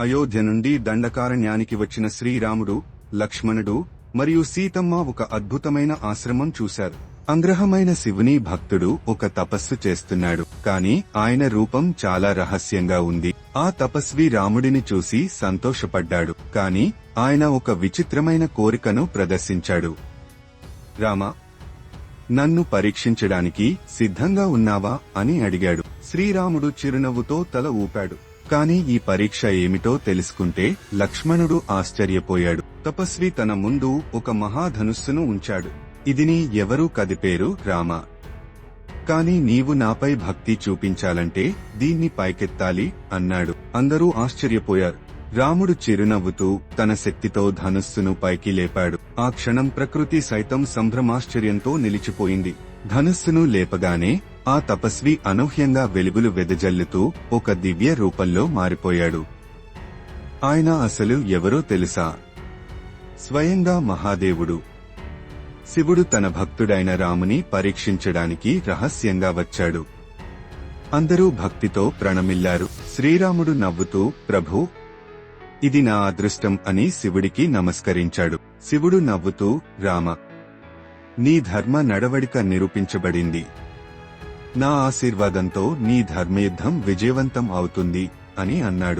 అయోధ్య నుండి దండకారణ్యానికి వచ్చిన శ్రీరాముడు లక్ష్మణుడు మరియు సీతమ్మ ఒక అద్భుతమైన ఆశ్రమం చూశారు. అంగ్రహమైన శివుని భక్తుడు ఒక తపస్సు చేస్తున్నాడు. కాని ఆయన రూపం చాలా రహస్యంగా ఉంది. ఆ తపస్వి రాముడిని చూసి సంతోషపడ్డాడు. కాని ఆయన ఒక విచిత్రమైన కోరికను ప్రదర్శించాడు. రామ నన్ను పరీక్షించడానికి సిద్ధంగా ఉన్నావా? అని అడిగాడు. శ్రీరాముడు చిరునవ్వుతో తల ఊపాడు. కాని ఈ పరీక్ష ఏమిటో తెలుసుకుంటే లక్ష్మణుడు ఆశ్చర్యపోయాడు. తపస్వి తన ముందు ఒక మహాధనుస్సును ఉంచాడు. ఇదిని ఎవరూ కదిపేరు రామ? కాని నీవు నాపై భక్తి చూపించాలంటే దీన్ని పైకెత్తాలి అన్నాడు. అందరూ ఆశ్చర్యపోయారు. రాముడు చిరునవ్వుతూ తన శక్తితో ధనుస్సును పైకి లేపాడు. ఆ క్షణం ప్రకృతి సైతం సంభ్రమాశ్చర్యంతో నిలిచిపోయింది. ధనుస్సును లేపగానే ఆ తపస్వి అనూహ్యంగా వెలుగులు వెదజల్లుతూ ఒక దివ్య రూపంలో మారిపోయాడు. ఆయన అసలు ఎవరో తెలుసా? స్వయంగా మహాదేవుడు. శివుడు తన భక్తుడైన రాముని పరీక్షించడానికి రహస్యంగా వచ్చాడు. అందరూ భక్తితో ప్రణమిల్లారు. శ్రీరాముడు నవ్వుతూ ప్రభు ఇది నా అదృష్టం అని శివుడికి నమస్కరించాడు. శివుడు నవ్వుతూ రామ నీ ధర్మ నడవడిక నిరూపించబడింది. నా ఆశీర్వాదంతో నీ ధర్మయుద్ధం విజయవంతం అవుతుంది అని అన్నాడు.